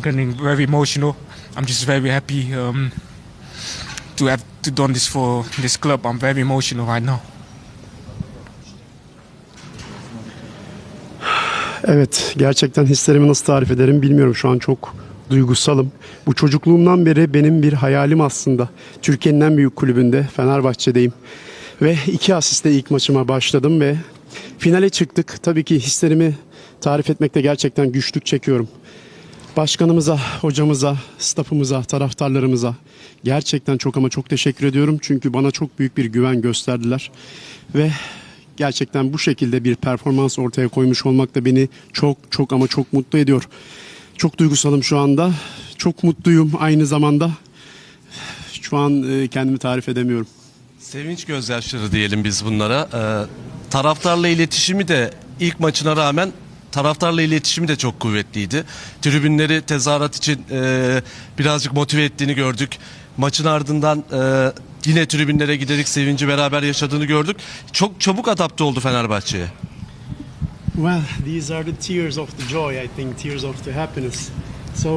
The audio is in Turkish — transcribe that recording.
I'm getting very emotional. I'm just very happy um, to have to done this for this club. I'm very emotional right now. Evet, gerçekten hislerimi nasıl tarif ederim bilmiyorum. Şu an çok duygusalım. Bu çocukluğumdan beri benim bir hayalim aslında. Türkiye'nin en büyük kulübünde Fenerbahçe'deyim. Ve iki asiste ilk maçıma başladım ve finale çıktık. Tabii ki hislerimi tarif etmekte gerçekten güçlük çekiyorum. Başkanımıza, hocamıza, stafımıza, taraftarlarımıza gerçekten çok ama çok teşekkür ediyorum. Çünkü bana çok büyük bir güven gösterdiler. Ve gerçekten bu şekilde bir performans ortaya koymuş olmak da beni çok çok ama çok mutlu ediyor. Çok duygusalım şu anda. Çok mutluyum aynı zamanda. Şu an e, kendimi tarif edemiyorum. Sevinç gözyaşları diyelim biz bunlara. Ee, taraftarla iletişimi de ilk maçına rağmen taraftarla iletişimi de çok kuvvetliydi. Tribünleri tezahürat için e, birazcık motive ettiğini gördük. Maçın ardından e, yine tribünlere giderek sevinci beraber yaşadığını gördük. Çok çabuk adapte oldu Fenerbahçe'ye. Well, these are the tears of the joy, I think, tears of the happiness. So